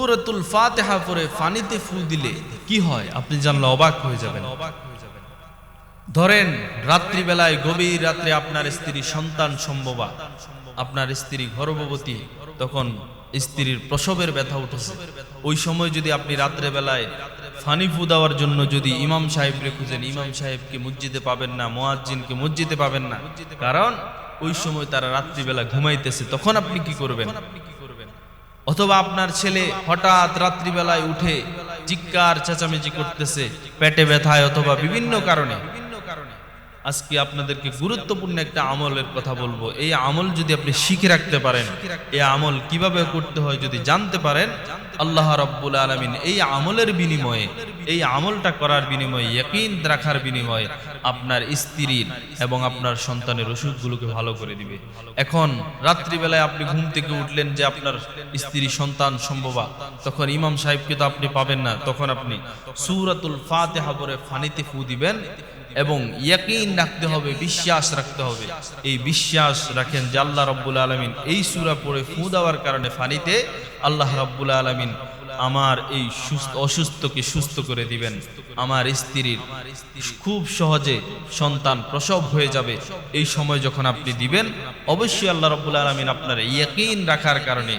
সুরতুল ফাতেহা পরে ফানিতে ফু দিলে কি হয়? আপনি জানলে অবাক হয়ে যাবেন। ধরেন, রাত্রিবেলায় গভীর রাত্রে আপনার স্ত্রী সন্তান সম্ভবা। আপনার স্ত্রী গর্ভবতী, তখন স্ত্রীর প্রসবের ব্যথা উঠেছে। ওই সময় যদি আপনি রাত্রে বেলায় ফানি ফু দেওয়ার জন্য যদি ইমাম সাহেবকে খুঁজেন, ইমাম সাহেবকে মসজিদে পাবেন না, মোয়াজ্জিনকে মসজিদে পাবেন না। কারণ, ওই সময় তারা রাত্রিবেলা ঘুমাইতেছে, তখন আপনি কি করবেন? অথবা আপনার ছেলে হঠাৎ রাত্রিবেলায় উঠে চিৎকার চেঁচামেচি করতেছে পেটে ব্যথায় অথবা বিভিন্ন কারণে। আজকে আপনাদেরকে গুরুত্বপূর্ণ একটা আমলের কথা বলব। এই আমল যদি আপনি শিখে রাখতে পারেন, এই আমল কীভাবে করতে হয় যদি জানতে পারেন, আল্লাহ রাব্বুল আলামিন এই আমলের বিনিময়ে, এই আমলটা করার বিনিময়ে, ইয়াকিন রাখার বিনিময়ে আপনার স্ত্রীর এবং আপনার সন্তানের অসুখগুলোকে ভালো করে দিবে। এখন রাত্রিবেলায় আপনি ঘুম থেকে উঠলেন যে আপনার স্ত্রী সন্তান সম্ভবা, তখন ইমাম সাহেবকে তো আপনি পাবেন না, তখন আপনি সূরাতুল ফাতিহা পরে ফানিতে ফু দিবেন এবং ইয়াকিন রাখতে হবে, বিশ্বাস রাখতে হবে। এই বিশ্বাস রাখেন যে আল্লাহ রব্বুল আলমিন। এই সুরা পড়ে ফু দেওয়ার কারণে ফানিতে আল্লাহ রব্বুল আলমিন আমার এই সুস্থ, অসুস্থকে সুস্থ করে দিবেন। আমার স্ত্রীর খুব সহজে সন্তান প্রসব হয়ে যাবে। এই সময় যখন আপনি দিবেন, অবশ্যই আল্লাহ রব্বুল আলমিন আপনার ইয়াকিন রাখার কারণে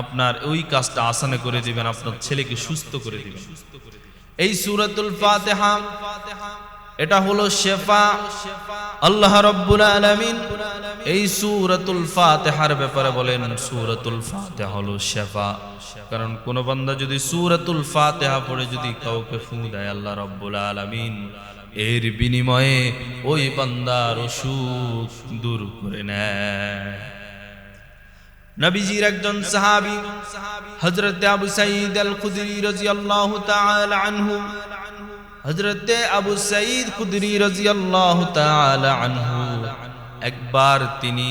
আপনার ওই কাজটা আসানে করে দিবেন, আপনার ছেলেকে সুস্থ করে দিবেন। এই সুরাতুল ফাতেহা এটা হলো শেফা। আল্লাহ রব্বুল আলামিন এই সূরাতুল ফাতিহার ব্যাপারে বলেন, সূরাতুল ফাতিহা হলো শেফা। কারণ কোন বান্দা যদি সূরাতুল ফাতিহা পড়ে যদি কাউকে ফু দেয়, আল্লাহ রব্বুল আলামিন এর বিনিময়ে ওই বান্দার অসুখ দূর করে নেয়। একজন সাহাবী, হযরত আবু সাঈদ আল খুদরি আনহু হযরতে আবু সাঈদ খুদরি রাদিয়াল্লাহু তাআলা আনহু একবার তিনি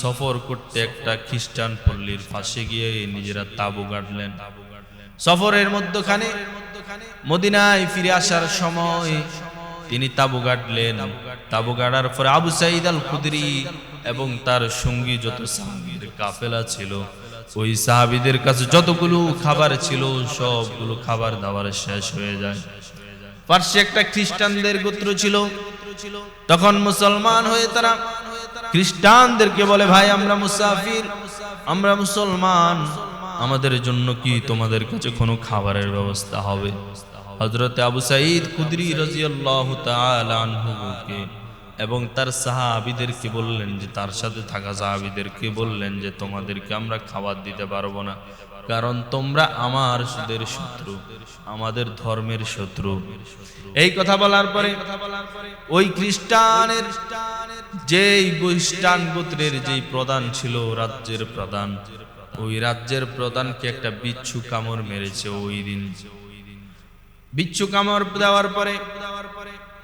সফর করতে একটা খ্রিস্টান পল্লীর পাশে গিয়ে নিজেরা তাবু গাড়লেন সফরের মধ্যখানে মদিনায় ফিরে আসার সময় তিনি তাবু গাড়লেন তাবু গাড়ার পরে আবু সাঈদ আল খুদরি এবং তার সঙ্গী যত সাহাবীর কাফেলা ছিল, ওই সাহাবিদের কাছে যতগুলো খাবার ছিল, সবগুলো খাবার দাবার শেষ হয়ে যায়। পার্শ্বে একটা খ্রিস্টানদের গোত্র ছিল। তখন মুসলমান হয়ে তারা খ্রিস্টানদেরকে বলে, ভাই, আমরা মুসাফির, আমরা মুসলমান। আমাদের জন্য কি তোমাদের কাছে কোনো খাবারের ব্যবস্থা হবে? হজরতে আবু সাঈদ খুদরি রাজিয়াল্লাহু তাআলা আনহুকে এবং তার সাহাবিদেরকে বললেন যে, তার সাথে থাকা সাহাবিদেরকে বললেন যে, তোমাদেরকে আমরা খাবার দিতে পারব না। কারণ তোমরা আমার সুদের শত্রু, আমাদের ধর্মের শত্রু। এই কথা বলার পরে ওই খ্রিস্টানের যেই খ্রিস্টান গোত্রের যেই প্রধান ছিল রাজ্যের প্রধান, ওই রাজ্যের প্রধানকে একটা বিচ্ছু কামড় মেরেছে ওই দিন। বিচ্ছু কামড় দেওয়ার পরে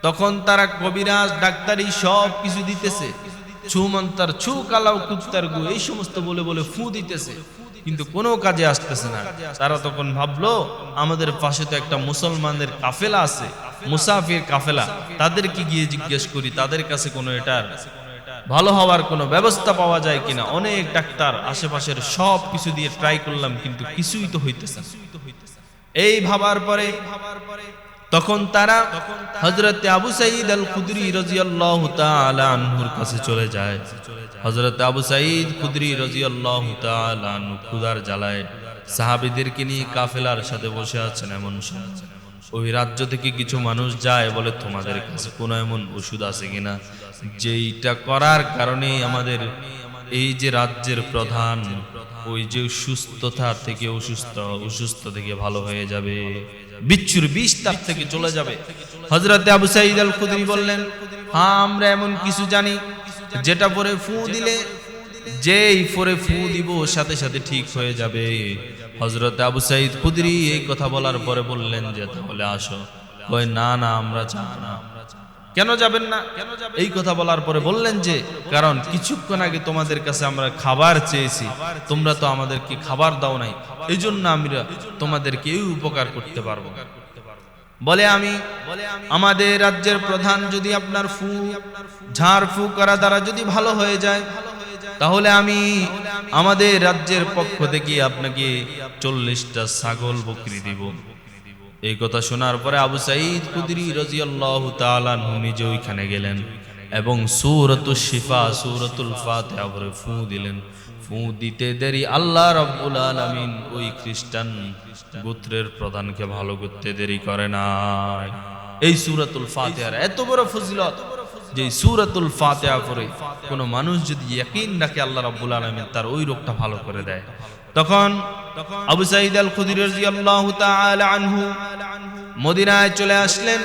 তখন তারা কবিরাজ, ডাক্তারি সব কিছু দিতেছে। ছু মন্তার ছু কালাও কুত্তার গু, এই সমস্ত বলে বলে ফু দিতেছে। কিন্তু কোনো কাজে আসতেছে না। তারা তখন ভাবলো, আমাদের পাশে তো একটা মুসলমানদের কাফেলা আছে, মুসাফির কাফেলা। তাদেরকে গিয়ে জিজ্ঞেস করি, তাদের কাছে কোনো এটার ভালো হওয়ার কোনো ব্যবস্থা পাওয়া যায় কিনা? অনেক ডাক্তার আশেপাশের সব কিছু দিয়ে ট্রাই করলাম, কিন্তু কিছুই তো হইতেছে এই ভাবার পরে তখন তারা হজরত আবু সাঈদ আল খুদরি রাজিয়াল্লাহু তাআলা আনহুর কাছে চলে যায়। হজরত আবু সাঈদ খুদরি রাজিয়াল্লাহু ক্ষুধার জ্বালায় সাহাবীদেরকে নিয়ে কাফেলার সাথে বসে আছেন এমন ওই রাজ্য থেকে কিছু মানুষ যায়, বলে, তোমাদের কাছে কোনো এমন ওষুধ আছে কিনা? যেইটা করার কারণে আমাদের এই যে রাজ্যের প্রধান, ওই যে সুস্থতা থেকে অসুস্থ অসুস্থ থেকে ভালো হয়ে যাবে। বিচ্ছুর বিষ তার থেকে চলে যাবে। হজরত আবু সাইদ আল খুদরি বললেন হ্যাঁ আমরা এমন কিছু জানি যেটা পরে ফু দিলে যেই পরে ফু দিব সাথে সাথে ঠিক হয়ে যাবে। হজরত আবু সাইদ খুদরি এই কথা বলার পরে বললেন যে তাহলে আসো। কই না না আমরা যাব না। কেন যাবেন না? এই কথা বলার পরে বললেন যে কারণ কিছুক্ষণ আগে তোমাদের কাছে আমরা খাবার চেয়েছি। তোমরা তো আমাদেরকে খাবার দাও নাই। এই জন্য আমরা তোমাদেরকে এই উপকার করতে পারব বলে আমি, আমাদের রাজ্যের প্রধান যদি আপনার ফু ঝাড় ফু করা দ্বারা যদি ভালো হয়ে যায়, তাহলে আমি আমাদের রাজ্যের পক্ষ থেকে আপনাকে চল্লিশটা ছাগল বকরি দিব। এই কথা শোনার পরে আবু সাইদ কুদরি রাজিয়াল্লাহু তাআলা নিজে ওইখানে গেলেন এবং সূরাতুল শিফা, সূরাতুল ফাতিহা পরে ফু দিলেন। দিতে দেরি। আল্লাহ রাব্বুল আলামিন ওই খ্রিস্টান গোত্রের প্রধানকে ভালো করতে দেরি করে নাই। এই সূরাতুল ফাতিহার এত বড় ফজিলত যে সূরাতুল ফাতিহা পড়ে কোনো মানুষ যদি ইয়াকিন রাখে, আল্লাহ রাব্বুল আলামিন তার ওই রোগটা ভালো করে দেয়। তখন আবু সাইদ আল খুদরি রাদিয়াল্লাহু আনহু মদিনায় চলে আসলেন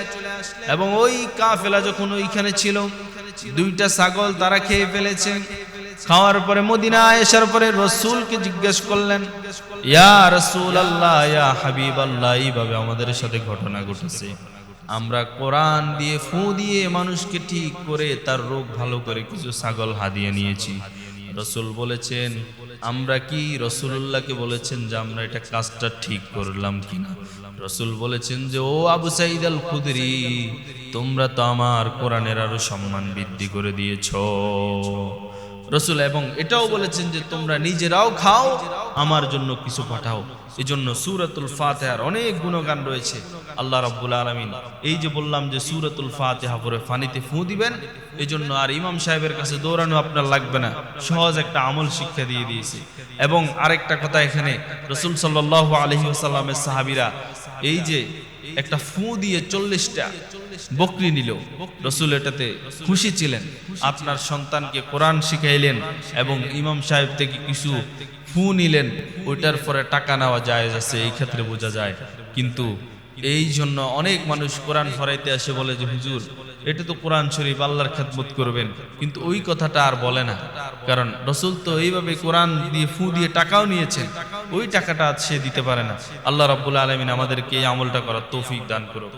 এবং ওই কাফেলা যখন ওইখানে ছিল, দুইটা ছাগল তারা খেয়ে ফেলেছে। খাওয়ার পরে মদিনা আসার পরে রসুলকে জিজ্ঞেস করলেন, ইয়া রসুল আল্লাহ ইয়া হাবিব আল্লাহ এইভাবে আমাদের সাথে ঘটনা ঘটেছে। আমরা কোরআন দিয়ে ফু দিয়ে মানুষকে ঠিক করে তার রোগ ভালো করে কিছু ছাগল হাদিয়ে নিয়েছি। রসুল বলেছেন, আমরা কি রসুল্লাহকে বলেছেন যে আমরা এটা কাজটা ঠিক করলাম কিনা? রসুল বলেছেন যে, ও আবু সাইদ আল খুদরি তোমরা তো আমার কোরআনের আরও সম্মান বৃদ্ধি করে দিয়েছ। রসুল, এবং এটাও বলেছেন যে তোমরা নিজেরাও খাও, আমার জন্য কিছু পাঠাও। এই জন্য সুরাতুল ফাতেহার অনেক গুণগান রয়েছে। আল্লাহ রাব্বুল আলমিন এই যে বললাম যে সুরাতুল ফাতেহা পরে ফানিতে ফু দিবেন এই জন্য আর ইমাম সাহেবের কাছে দৌড়ানো আপনার লাগবে না। সহজ একটা আমল শিক্ষা দিয়ে দিয়েছে। এবং আরেকটা কথা এখানে, রসুল সাল্লাহ আলহি আসাল্লামের সাহাবিরা এই যে একটা ফু দিয়ে চল্লিশটা বকরি নিল। রসুল এটাতে খুশি ছিলেন। আপনার সন্তানকে কোরআন শিখাইলেন এবং ইমাম সাহেব থেকে কিছু ফু নিলেন। ওইটার পরে টাকা নেওয়া যায় আছে, এই ক্ষেত্রে বোঝা যায়। কিন্তু এই জন্য অনেক মানুষ কোরআন ফরাইতে আসে বলে যে, হুজুর, এটা তো কোরআন শরীফ, আল্লাহর খেদমত করবেন। কিন্তু ওই কথাটা আর বলে না। কারণ রসুল তো এইভাবে কোরআন দিয়ে ফু দিয়ে টাকাও নিয়েছেন। ওই টাকাটা সে দিতে পারে না। আল্লাহ রাব্বুল আলমিন আমাদেরকে এই আমলটা করার তৌফিক দান করো